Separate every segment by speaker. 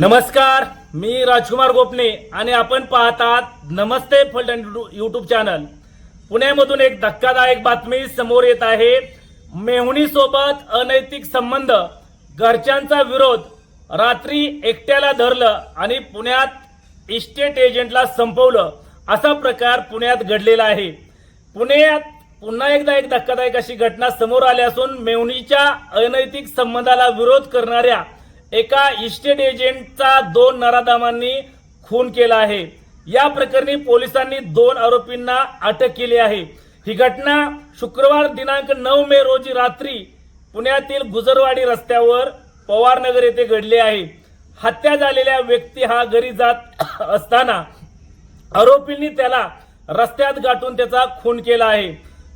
Speaker 1: नमस्कार मी राजकुमार गोपने आणि आपण पाहतात नमस्ते फलटण युट्यूब चॅनल पुण्यामधून एक धक्कादायक बातमी समोर येत आहे. मेहुणी सोबत अनैतिक संबंध घरच्यांचा विरोध रात्री एकट्याला धरलं आणि पुण्यात इस्टेट एजंटला संपवलं असा प्रकार पुण्यात घडलेला आहे. पुण्यात पुन्हा एकदा एक धक्कादायक अशी घटना समोर आली असून मेहुणीच्या अनैतिक संबंधाला विरोध करणाऱ्या एका इस्टेट एजंटचा दोन नराधामांनी खून केला आहे. या प्रकरणी पोलिसांनी दोन आरोपींना अटक केली आहे. ही घटना शुक्रवार दिनांक नऊ मे रोजी रात्री पुण्यातील गुजरवाडी रस्त्यावर पवारनगर येथे घडली आहे. हत्या झालेल्या व्यक्ती हा घरी जात असताना आरोपींनी त्याला रस्त्यात गाठून त्याचा खून केला आहे.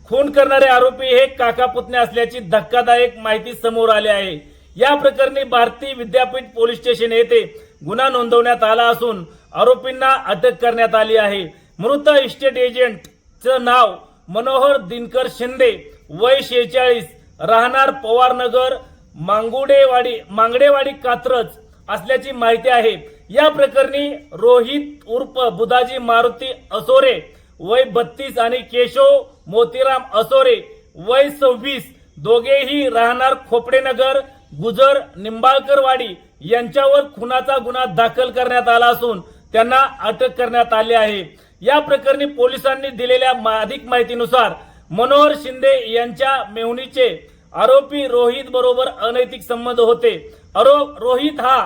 Speaker 1: खून करणारे आरोपी हे काका पुतणे असल्याची धक्कादायक माहिती समोर आली आहे. या प्रकरणी भारती विद्यापीठ पोलीस स्टेशन येथे गुन्हा नोंदवण्यात आला असून आरोपींना अटक करण्यात आली आहे. मृत इस्टेट एजंटचं नाव मनोहर दिनकर शिंदे वय शेहेचाळीस राहणार पवारनगर मांगुडेवाडी मांगडेवाडी कात्रज असल्याची माहिती आहे. या प्रकरणी रोहित उर्फ बुधाजी मारुती असोरे वय बत्तीस आणि केशव मोतीराम असोरे वय सव्वीस दोघेही राहणार खोपडेनगर गुजर निंबाळकरवाडी यांच्यावर खुनाचा गुन्हा दाखल करण्यात आला असून त्यांना अटक करण्यात आली आहे. या प्रकरणी पोलिसांनी दिलेल्या अधिक माहितीनुसार मनोहर शिंदे यांच्या मेहुणीचे आरोपी रोहित बरोबर अनैतिक संबंध होते. आरोप रोहित हा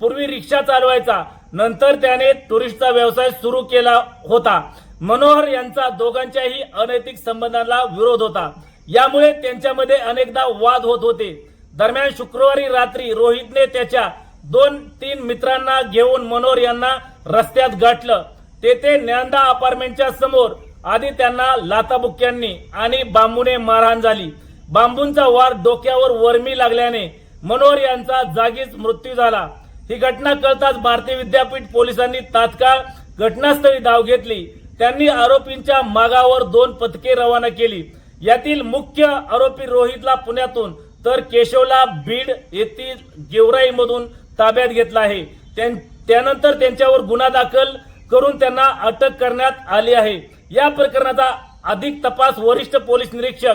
Speaker 1: पूर्वी रिक्षा चालवायचा. नंतर त्याने टुरिस्टचा व्यवसाय सुरू केला होता. मनोहर यांचा दोघांच्याही अनैतिक संबंधाला विरोध होता. यामुळे त्यांच्यामध्ये अनेकदा वाद होत होते. दरम्यान शुक्रवारी रात्री रोहितने त्याच्या दोन तीन मित्रांना घेऊन मनोहर यांना रस्त्यात गाठलं. तेथे ज्ञानदा अपार्टमेंटच्या समोर आधी त्यांना लाताबुक्यांनी आणि बांबूने मारहाण झाली. बांबूंचा वार डोक्यावर वर्मी लागल्याने मनोहर यांचा जागीच मृत्यू झाला. ही घटना कळताच भारतीय विद्यापीठ पोलिसांनी तात्काळ घटनास्थळी धाव घेतली. त्यांनी आरोपींच्या मागावर दोन पथके रवाना केली. यातील मुख्य आरोपी रोहितला पुण्यातून तर केशवला बीड येथील गेवराईमधून ताब्यात घेतला आहे. त्यां- त्यानंतर त्यांच्यावर गुन्हा दाखल करून त्यांना अटक करण्यात आली आहे. या प्रकरणाचा अधिक तपास वरिष्ठ पोलीस निरीक्षक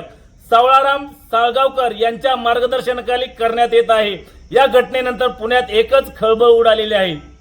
Speaker 1: सावळाराम साळगावकर यांच्या मार्गदर्शनाखाली करण्यात येत आहे. या घटनेनंतर पुण्यात एकच खळबळ उडालेली आहे.